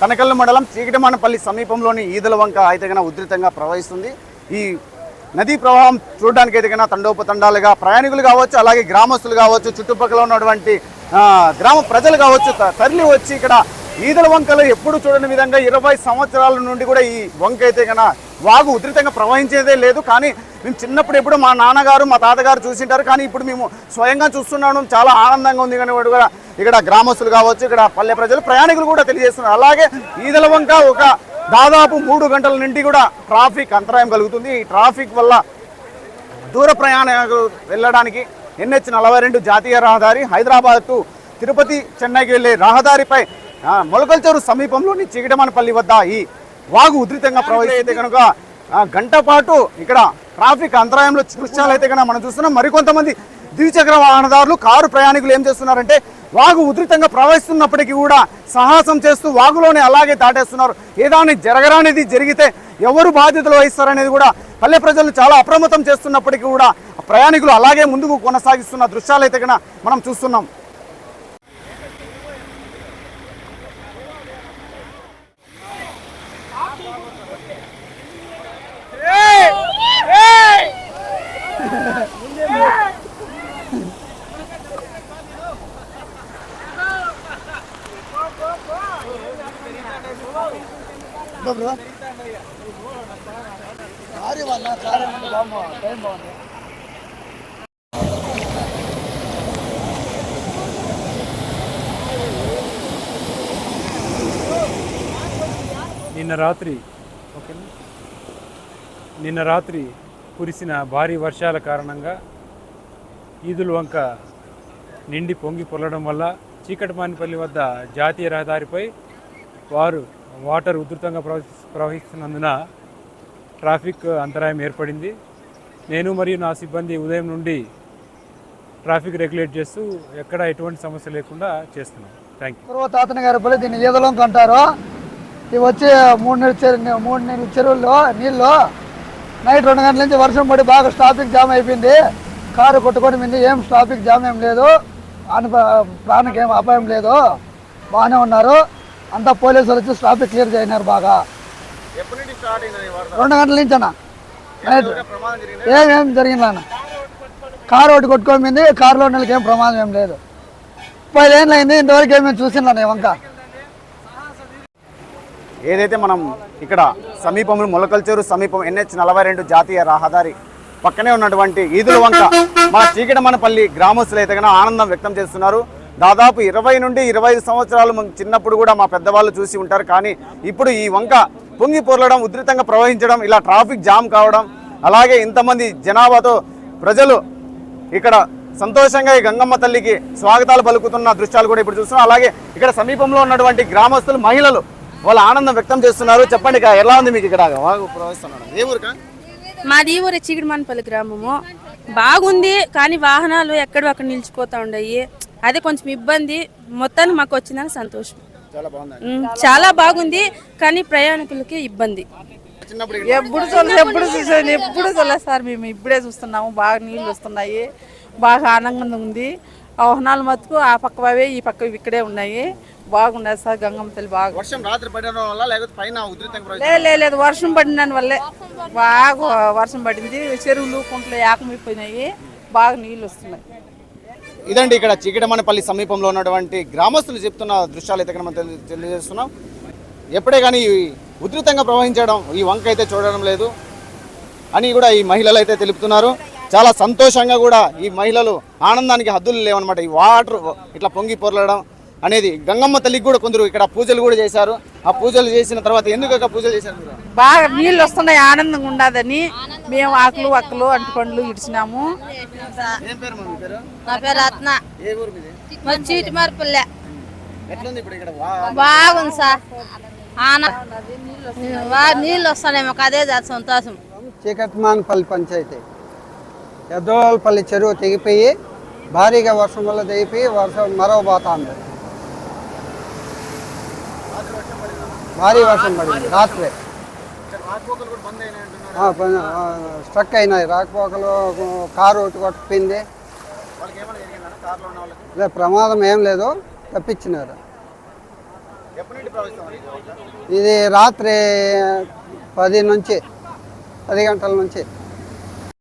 తనకల్లు మండలం చీకటిమానపల్లి సమీపంలోని ఈదల వంక అయితే ఉధృతంగా ప్రవహిస్తుంది. ఈ నదీ ప్రవాహం చూడడానికి అయితే తండోపతండాలుగా ప్రయాణికులు కావచ్చు అలాగే గ్రామస్తులు కావచ్చు చుట్టుపక్కల ఉన్నటువంటి గ్రామ ప్రజలు కావచ్చు త- తరలి వచ్చి ఇక్కడ ఈదల వంకలు ఎప్పుడు చూడని విధంగా ఇరవై సంవత్సరాల నుండి కూడా ఈ వంక అయితే కన్నా వాగు ఉధృతంగా ప్రవహించేదే లేదు. కానీ మేము చిన్నప్పుడు ఎప్పుడు మా నాన్నగారు మా తాతగారు చూసింటారు. కానీ ఇప్పుడు మేము స్వయంగా చూస్తున్నాము చాలా ఆనందంగా ఉంది. కానీ వాడు కూడా ఇక్కడ గ్రామస్తులు కావచ్చు ఇక్కడ పల్లె ప్రజలు ప్రయాణికులు కూడా తెలియజేస్తున్నారు. అలాగే ఈదల వంక ఒక దాదాపు మూడు గంటల నుండి కూడా ట్రాఫిక్ అంతరాయం కలుగుతుంది. ఈ ట్రాఫిక్ వల్ల దూర ప్రయాణాలు వెళ్ళడానికి ఎన్హెచ్ నలభై రెండు జాతీయ రహదారి హైదరాబాద్ టు తిరుపతి చెన్నైకి వెళ్ళే రహదారిపై మొలకల్చోరు సమీపంలోని చిగిటమనపల్లి వద్ద ఈ వాగు ఉధృతంగా ప్రవహిస్తే కనుక గంట పాటు ఇక్కడ ట్రాఫిక్ అంతరాయంలో దృశ్యాలు అయితే కనుక మనం చూస్తున్నాం. మరికొంతమంది ద్విచక్ర వాహనదారులు కారు ప్రయాణికులు ఏం చేస్తున్నారంటే వాగు ఉధృతంగా ప్రవహిస్తున్నప్పటికీ కూడా సాహసం చేస్తూ వాగులోనే అలాగే దాటేస్తున్నారు. ఏదాని జరగరానిది జరిగితే ఎవరు బాధ్యతలు వహిస్తారనేది కూడా పల్లె ప్రజలు చాలా అప్రమత్తం చేస్తున్నప్పటికీ కూడా ప్రయాణికులు అలాగే ముందుకు కొనసాగిస్తున్న దృశ్యాలు అయితే మనం చూస్తున్నాం. నిన్న రాత్రి నిన్న రాత్రి కురిసిన భారీ వర్షాల కారణంగా ఈదుల వంక నిండి పొంగి పొల్లడం వల్ల చీకటిమానిపల్లి వద్ద జాతీయ రహదారిపై వారు వాటర్ ఉధృతంగా ప్రవహి ప్రవహిస్తున్నందున ట్రాఫిక్ అంతరాయం ఏర్పడింది. నేను మరియు నా సిబ్బంది ఉదయం నుండి ట్రాఫిక్ రెగ్యులేట్ చేస్తూ ఎక్కడ ఎటువంటి సమస్య లేకుండా చేస్తున్నాం. థ్యాంక్ యూ తాతన గారి పల్లి దీన్ని ఈదలంక అంటారు ఇవి వచ్చి మూడు నెలల చెరువు మూడు నెలల చెరువుల్లో నీళ్ళు నైట్ రెండు గంటల నుంచి వర్షం పడి బాగా ట్రాఫిక్ జామ్ అయిపోయింది. కారు కొట్టుకొని మింది ఏం ట్రాఫిక్ జామ్ ఏం లేదు. అను ప్రాణకి ఏం అపాయం లేదు. బాగానే ఉన్నారు. అంతా పోలీసులు వచ్చి ట్రాఫిక్ క్లియర్ చేయనారు బాగా. రెండు గంటల నుంచి అన్న ప్రమాదం జరిగింది? ఏమేం జరిగింది అన్న? కారు ఒకటి కొట్టుకోమింది కారులో వాళ్ళకి ఏం ప్రమాదం ఏం లేదు. పదిహేను అయింది ఇంతవరకు ఏమేమి చూసిందా వంక. ఏదైతే మనం ఇక్కడ సమీపంలో మొలకల్చెరు సమీపం ఎన్హెచ్ నలభై రెండు జాతీయ రహదారి పక్కనే ఉన్నటువంటి ఈదుల వంక మన చీకటమనపల్లి గ్రామస్తులు అయితే ఆనందం వ్యక్తం చేస్తున్నారు. దాదాపు ఇరవై నుండి ఇరవై ఐదు సంవత్సరాలు చిన్నప్పుడు కూడా మా పెద్దవాళ్ళు చూసి ఉంటారు. కానీ ఇప్పుడు ఈ వంక పొంగి పొరలడం ఉధృతంగా ప్రవహించడం ఇలా ట్రాఫిక్ జామ్ కావడం అలాగే ఇంతమంది జనాభాతో ప్రజలు ఇక్కడ సంతోషంగా ఈ గంగమ్మ తల్లికి స్వాగతాలు పలుకుతున్న దృశ్యాలు కూడా ఇప్పుడు చూస్తున్నాం. అలాగే ఇక్కడ సమీపంలో ఉన్నటువంటి గ్రామస్తులు మహిళలు వాళ్ళు ఆనందం వ్యక్తం చేస్తున్నారు. చెప్పండి ఎలా ఉంది మీకు ఇక్కడ? ప్రవహిస్తున్నాడు. ఏ ఊరికా? మాది ఈ ఊరే చీకటిమానపల్లి గ్రామము. బాగుంది కానీ వాహనాలు ఎక్కడో అక్కడ నిలిచిపోతా ఉన్నాయి అదే కొంచెం ఇబ్బంది. మొత్తానికి మాకు వచ్చిందని సంతోషం. చాలా బాగుంది ఉమ్, చాలా బాగుంది కానీ ప్రయాణికులకి ఇబ్బంది. చిన్నప్పుడు ఎప్పుడు చూడలేదు ఎప్పుడు చూసాను ఎప్పుడు చూడలేదు సార్. మేము ఇప్పుడే చూస్తున్నాము బాగా నీళ్ళు వస్తున్నాయి బాగా ఆనందంగా ఉంది. వాహనాలు మతుకు ఆ పక్క అవే ఈ పక్క ఇక్కడే ఉన్నాయి. బాగున్నది సార్ గంగమ్మ తల్లి బాగా. వర్షం రాత్రి పడడం వల్ల లేకపోతే పైన ఉధృతంగా ప్రవహించడం లే లే, లేదు వర్షం పడిన వల్లే బాగా వర్షం పడింది. చెరువులు కుంటలు ఏకమైపోయినాయి. బాగా నీళ్ళు వస్తున్నాయి. ఇదండి ఇక్కడ చీకటమనపల్లి సమీపంలో ఉన్నటువంటి గ్రామస్తులు చెప్తున్న దృశ్యాలు అయితే మనం తెలియజేస్తున్నాం. ఎప్పుడే కానీ ఉధృతంగా ప్రవహించడం ఈ వంక అయితే చూడడం లేదు అని కూడా ఈ మహిళలు అయితే తెలుపుతున్నారు. చాలా సంతోషంగా కూడా ఈ మహిళలు ఆనందానికి హద్దులు లేవన్నమాట. ఈ వాటర్ ఇట్లా పొంగి పొరలడం అనేది గంగమ్మ తల్లికి కూడా కొందరు ఇక్కడ పూజలు కూడా చేశారు. ఆ పూజలు చేసిన తర్వాత ఎందుకు పూజలు చేశారు? మీరు బాగా నీళ్ళు వస్తున్నాయి ఆనందంగా ఉండదని మేము ఆకులు అక్కలు అంటుపండ్లు ఇడిచినాము. ఏం పేరు మా మీ పేరు? నా పేరు రత్న. ఏ ఊరు మీది? మరి చీటి మరపుల్లే. ఎట్లుంది ఇప్పుడు ఇక్కడ వా- బాగుంది సార్. నీళ్ళు వస్తున్నాయి మాకు అదే సంతోషం. చీకట్మాన్పల్లి పంచాయతీ. ఎద్దోలపల్లి చెరువు తెగిపోయి భారీగా వర్షం వల్ల తెగిపోయి వర్షం మరవబోతోంది. భారీ వర్షం పడింది రాత్రి. స్ట్రక్ అయినాయి. రాకపోకలు కారు ఒకటి కొట్టింది వాళ్ళకి ప్రమాదం ఏం లేదు తప్పించినారు. ఇది రాత్రి పది నుంచి పది గంటల నుంచి.